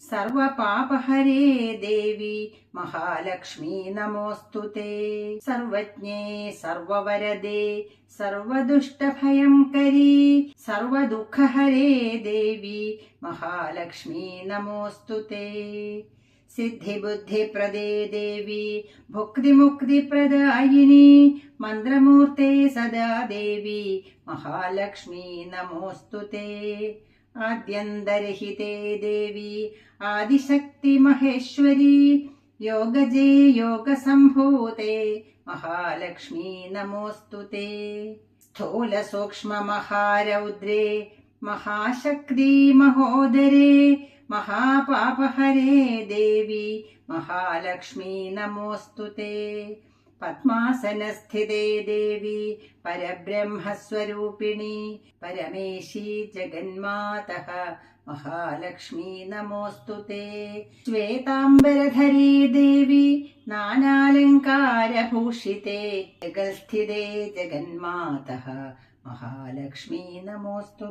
सर्वपापहरे देवि महालक्ष्मी नमोऽस्तु ते। सर्वज्ञे सर्ववरदे सर्वदुष्टभयङ्करी सर्वदुःखहरे देवि महालक्ष्मी नमोऽस्तु ते। सिद्धिबुद्धिप्रदे देवि भुक्तिमुक्तिप्रदायिनी मन्द्रमूर्ते सदा देवि महालक्ष्मी नमोऽस्तु ते। ആദ്യന്തരഹിതേ ദേവി ആദിശക്തി മഹേശ്വരി യോഗജേ യോഗസംഭൂതേ മഹാലക്ഷ്മീ നമോസ്തു തേ. സ്ഥൂല സൂക്ഷ്മ മഹാരൗദ്രേ മഹാശക്തി മഹോദരേ മഹാപാപഹരേ ദേവി മഹാലക്ഷ്മീ നമോസ്തു തേ. പത്മാസനസ്ഥിതേ ദേവി പരബ്രഹ്മസ്വരൂപിണി പരമേശി ജഗന്മാത മഹാലക്ഷ്മി നമോസ്തു ശ്വേതാംബരധരീ ദേവി നാനാലങ്കാരഭൂഷിതേ. ജഗൽസ്ഥിതേ ജഗന്മാത മഹാലക്ഷ്മി നമോസ്തു